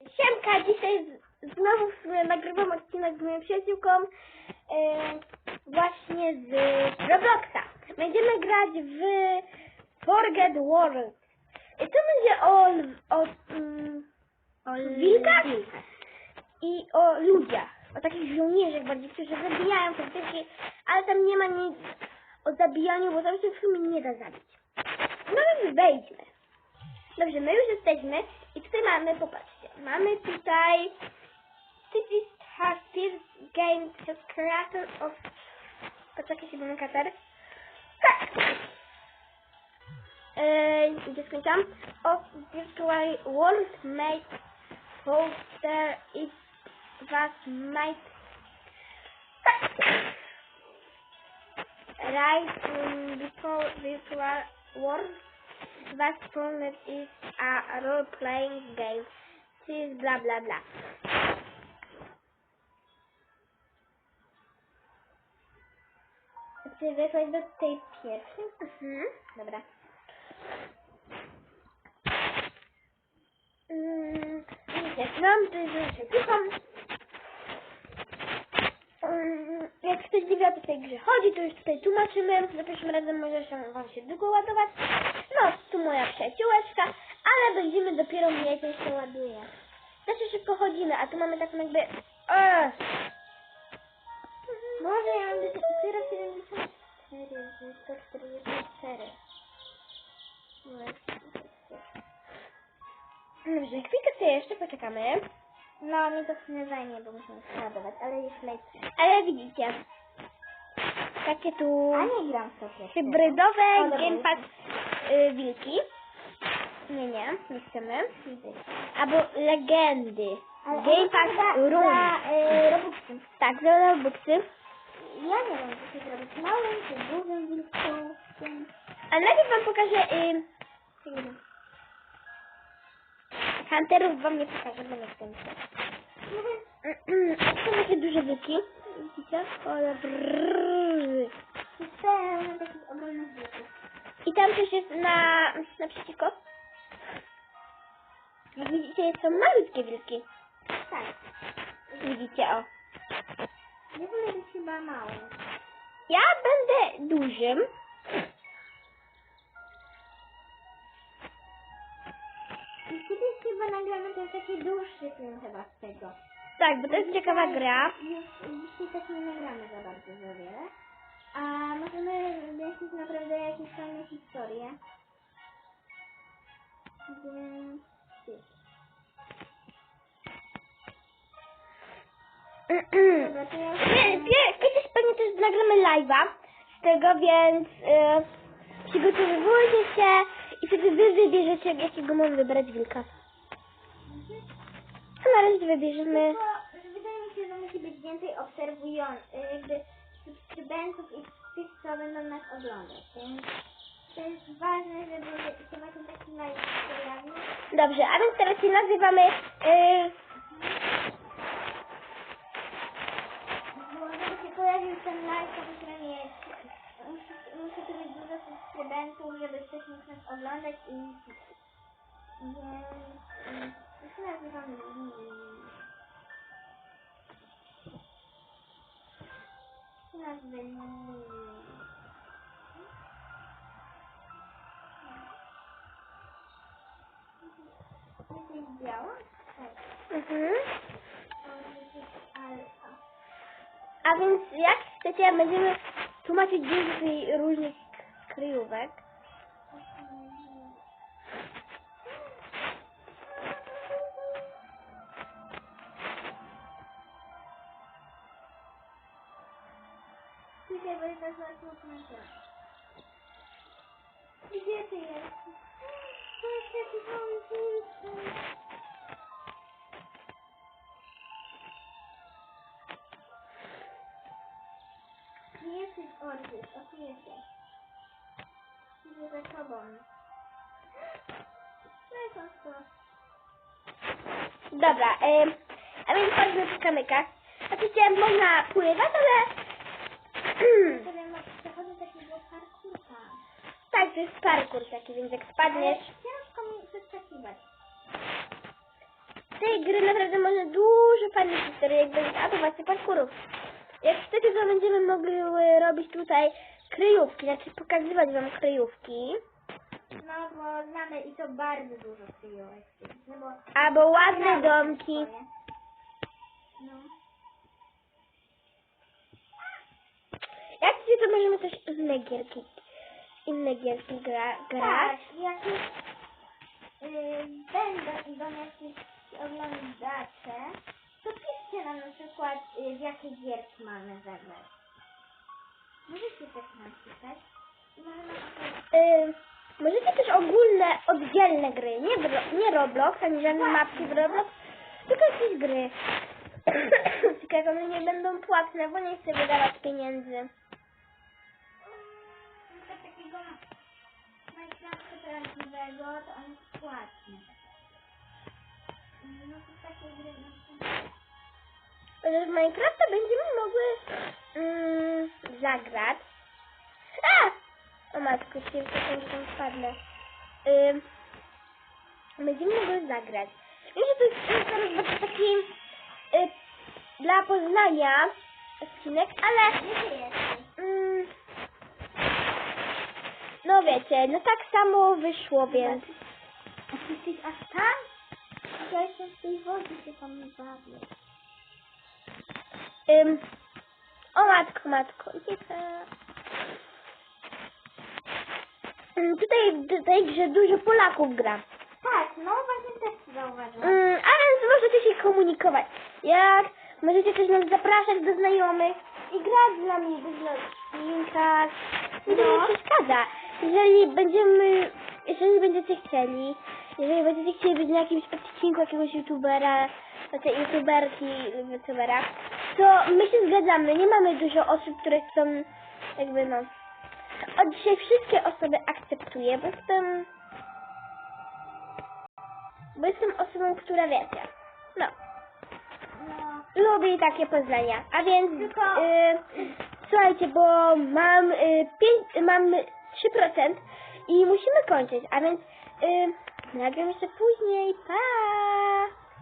Siemka, dzisiaj znowu w sumie nagrywam odcinek z moją przyjaciółką e, właśnie z Robloxa. Będziemy grać w Forget World. I to będzie o, o, mm, o wilkach i o ludziach. O takich żołnierzach bardziej, którzy zabijają te wilki, ale tam nie ma nic o zabijaniu, bo tam się w sumie nie da zabić. No więc wejdźmy. Dobrze, my już jesteśmy i tutaj mamy, popatrzcie, mamy tutaj has first game has creator of poczekaj ten kater tak Eee, gdzie skończyłam? Of virtual world made folder it was made. Right before virtual world was is a role-playing game. This bla bla bla. Czy weszłaś do tej pierwszej? Mhm. Dobra. Mm, wiecie, mam tu rzeczy. Słucham. Mm, Jak ktoś nie wie o tej grze chodzi, to już tutaj tłumaczymy. Za pierwszym razem może się wam się długo ładować. No, tu moja przyjaciółeczka, ale będziemy dopiero mieć, jak się ładuje. Znaczy szybko chodzimy, a tu mamy taką jakby... Eee. Może ja mam dopiero 74, że 144. Dobrze, chwilkę sobie jeszcze poczekamy. No, mi to w sumie zajmie, bo musimy ładować, ale już leci. Ale widzicie, takie tu A nie gram w to pierwsze. hybrydowe O, gamepad y, wilki. Nie, nie, nie chcemy. Albo legendy. Ale Gamepad za, Room. za y, Robuxy. Tak, za Robuxy. Ja nie wiem, co się zrobić. Małym czy dużym wilkiem. A najpierw wam pokażę... Y, Hunterów wam nie pokażę, bo nie chcę się. Są takie duże wilki. Widzicie? Ale brrrr. I tam też jest na naprzeciwko. Jak widzicie, są malutkie wilki. Tak. Widzicie, o. Nie wolę być chyba małym. Ja będę dużym. I kiedyś chyba nagramy ten taki dłuższy film chyba z tego. Tak, bo to jest ciekawa gra. Już dzisiaj tak nie nagramy za bardzo za wiele. A możemy wymyślić naprawdę jakieś fajne historie. Więc... Kiedyś pewnie też nagramy live'a z tego, więc yy, przygotowujcie się i wtedy wy wybierzecie, jakiego mam wybrać wilka. A na razie wybierzemy... Że wydaje mi się, że musi być więcej obserwujących, jakby subskrybentów i tych, co będą nas oglądać. Więc to jest ważne, żeby właśnie taki live. Dobrze, a więc teraz się nazywamy... Yy, mieć, musi tu być dużo subskrybentów, żeby ktoś mógł nas oglądać i więc to się nazywamy nazwy Jesteś biała? Mhm. Jest. A więc jak chcecie, będziemy tłumaczyć więcej różnych kryjówek. Dzisiaj to smutne. Gdzie ty jesteś? Idę za tobą. Cześć, to. Dobra, ym, a więc chodźmy przy kamykach. Oczywiście można pływać, ale... Wtedy masz przechodzę takiego parkurka. tak, to jest parkour taki, więc jak spadniesz... Ciężko mi przeskakiwać. z tej gry naprawdę można dużo fajnych historii będzie, a to właśnie parkurów. Jak chcecie, to będziemy mogli robić tutaj kryjówki, znaczy pokazywać wam kryjówki. No bo znamy i to bardzo dużo kryjówek. No bo Albo ładne domki. No. Jak chcecie, to możemy też inne gierki, inne gierki gra, grać. Tak, jak już yy, będą idą jakieś oglądacze, to piszcie nam na przykład yy, w jakie gierki mamy zagrać. Możecie też napisać. I możemy opowiedzieć. Y, możecie też ogólne, oddzielne gry, nie, w, nie Roblox, ani żadne mapki w Roblox, tylko jakieś gry. tylko one nie będą płatne, bo nie chcę wydawać pieniędzy. Takiego Minecrafta prawdziwego, to on jest płatny. No to takie gry w Minecrafta będziemy mogły mm, zagrać. A! O matko, się tam spadnę. Ym, będziemy mogły zagrać. Wiem, że to jest teraz bardzo taki y, dla poznania odcinek, ale mm, no wiecie, no tak samo wyszło, więc A ty jesteś aż tam? Ja jestem w tej wodzie, się tam nie bawię. Ym, o matko, matko. Ym, Tutaj w tej grze dużo Polaków gra. Tak, no właśnie też zauważyłam. Mm, a więc możecie się komunikować. Jak możecie też nas zapraszać do znajomych i grać z nami w odcinkach. No. nie przeszkadza. Jeżeli będziemy, jeżeli będziecie chcieli, jeżeli będziecie chcieli być na jakimś odcinku jakiegoś youtubera, znaczy youtuberki, youtubera, to my się zgadzamy. Nie mamy dużo osób, które chcą jakby no. Od dzisiaj wszystkie osoby akceptuję, bo jestem bo jestem osobą, która wiecie. No, No, lubi takie poznania. A więc y, słuchajcie, bo mam y, pięć, mam 3% i musimy kończyć, a więc y, nagram jeszcze później. Pa!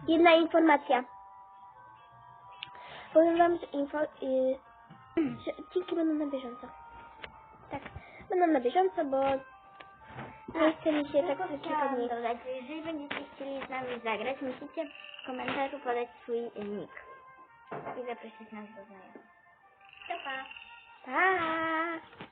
Jedna informacja. Powiem wam, że info, y, że odcinki będą na bieżąco. Tak, będą na bieżąco, bo nie chce mi się tak tylko kilka dni. dodać, że jeżeli będziecie chcieli z nami zagrać, musicie w komentarzu podać swój nick. I zaprosić nas do znajomych. Pa. Pa!